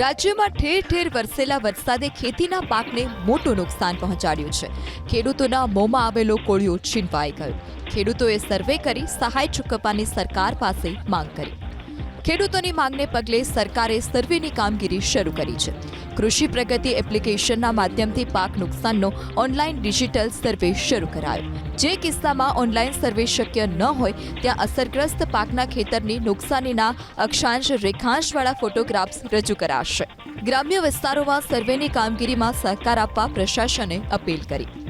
રાજ્યમાં ઠેર ઠેર વરસેલા વરસાદે ખેતીના પાકને મોટું નુકસાન પહોંચાડ્યું છે. ખેડૂતોના મોંમાં આવેલો કોળિયો છીનવાઈ ગયો. ખેડૂતોએ સર્વે કરી સહાય ચૂકવવાની સરકાર પાસે માંગ કરી. ખેડૂતોની માંગને પગલે સરકારે સર્વેની કામગીરી શરૂ કરી છે. કૃષિ પ્રગતિ એપ્લિકેશનના માધ્યમથી પાક નુકસાનનો ઓનલાઈન ડિજિટલ સર્વે શરૂ કરાયો. જે કિસ્સામાં ઓનલાઈન સર્વે શક્ય ન હોય, ત્યાં અસરગ્રસ્ત પાકના ખેતરની નુકસાનીના અક્ષાંશ રેખાંશવાળા ફોટોગ્રાફ્સ રજૂ કરાશે. ગ્રામ્ય વિસ્તારોમાં સર્વેની કામગીરીમાં સહકાર આપવા પ્રશાસને અપીલ કરી.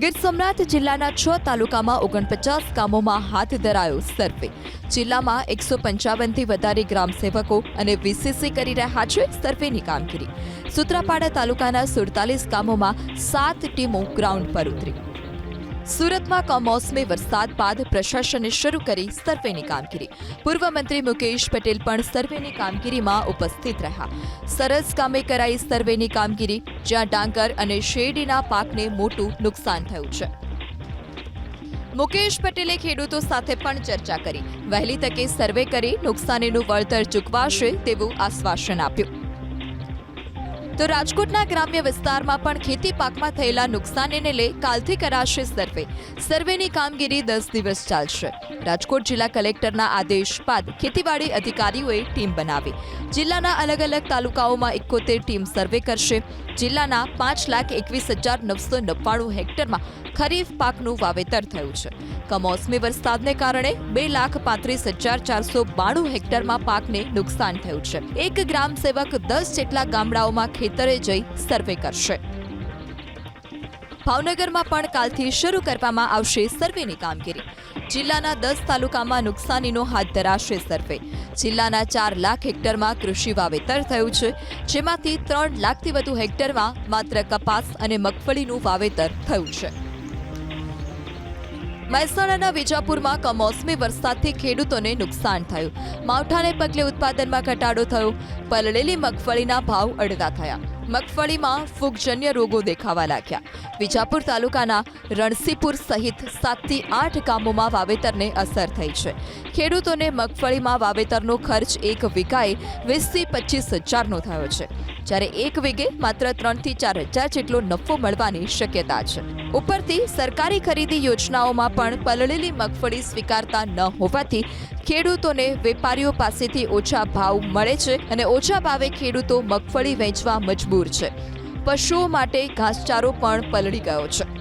ગીર સોમનાથ જિલ્લાના છ તાલુકામાં ઓગણપચાસ ગામોમાં હાથ ધરાયો સર્વે. જિલ્લામાં એકસો પંચાવનથી વધારે ગ્રામસેવકો અને વીસીસી કરી રહ્યા છે સર્વેની કામગીરી. સૂત્રાપાડા તાલુકાના સુડતાલીસ ગામોમાં સાત ટીમો ગ્રાઉન્ડ પર ઉતરી. સુરતમાં કમોસમી વરસાદ બાદ પ્રશાસને શરૂ કરી સર્વેની કામગીરી. પૂર્વ મંત્રી મુકેશ પટેલ પણ સર્વેની કામગીરીમાં ઉપસ્થિત રહ્યા. સરસ ગામે કરાઈ સર્વેની કામગીરી, જ્યાં ડાંગર અને શેરડીના પાકને મોટું નુકસાન થયું છે. મુકેશ પટેલે ખેડૂતો સાથે પણ ચર્ચા કરી. વહેલી તકે સર્વે કરી નુકસાનીનું વળતર ચૂકવાશે તેવું આશ્વાસન આપ્યું. તો રાજકોટના ગ્રામ્ય વિસ્તારમાં પણ ખેતી પાકમાં થયેલા નુકસાનીને લઈ કાલથી કરાશે સર્વે. સર્વેની કામગીરી દસ દિવસ ચાલશે. રાજકોટ જિલ્લા કલેક્ટરના આદેશ બાદ ખેતીવાડી અધિકારીઓએ ટીમ બનાવી. જિલ્લાના અલગ અલગ તાલુકાઓમાં એકોતેર ટીમ સર્વે કરશે. જિલ્લાના પાંચ લાખ એકવીસ હજાર નવસો નવ્વાણું હેક્ટરમાં ખરીફ પાકનું વાવેતર થયું છે. કમોસમી વરસાદને કારણે બે લાખ પાંત્રીસ હજાર ચારસો બાણું હેક્ટરમાં પાકને નુકસાન થયું છે. એક ગ્રામ સેવક દસ જેટલા ગામડાઓમાં ખેતરે જઈ સર્વે કરશે. ભાવનગરમાં પણ કાલથી શરૂ કરવામાં આવશે સર્વેની કામગીરી. જિલ્લાના દસ તાલુકામાં નુકસાનીનો હાથ ધરાશે સર્વે. જિલ્લાના ચાર લાખ હેક્ટરમાં કૃષિ વાવેતર થયું છે, જેમાંથી ત્રણ લાખથી વધુ હેક્ટરમાં માત્ર કપાસ અને મગફળીનું વાવેતર થયું છે. મહેસાણાના વિજાપુરમાં કમોસમી વરસાદથી ખેડૂતોને નુકસાન થયું. માવઠાને પગલે ઉત્પાદનમાં ઘટાડો થયો. પલળેલી મગફળીના ભાવ અડધા થયા. મગફળીમાં ફૂગજન્ય રોગો દેખાવા લાગ્યા. વિજાપુર તાલુકાના રણસીપુર સહિત સાતથી આઠ ગામોમાં વાવેતરને અસર થઈ છે. ખેડૂતોને મગફળીમાં વાવેતરનો ખર્ચ એક વીઘાએ વીસથી પચીસ હજારનો થયો છે. જ્યારે એક વીઘે માત્ર ત્રણથી ચાર હજાર જેટલો નફો મળવાની શક્યતા છે. ઉપરથી સરકારી ખરીદી યોજનાઓમાં પણ પલળેલી મગફળી સ્વીકારતા ન હોવાથી ખેડૂતોને વેપારીઓ પાસેથી ઓછા ભાવ મળે છે અને ઓછા ભાવે ખેડૂતો મગફળી વેચવા મજબૂર છે. પશુઓ માટે ઘાસચારો પણ પલળી ગયો છે.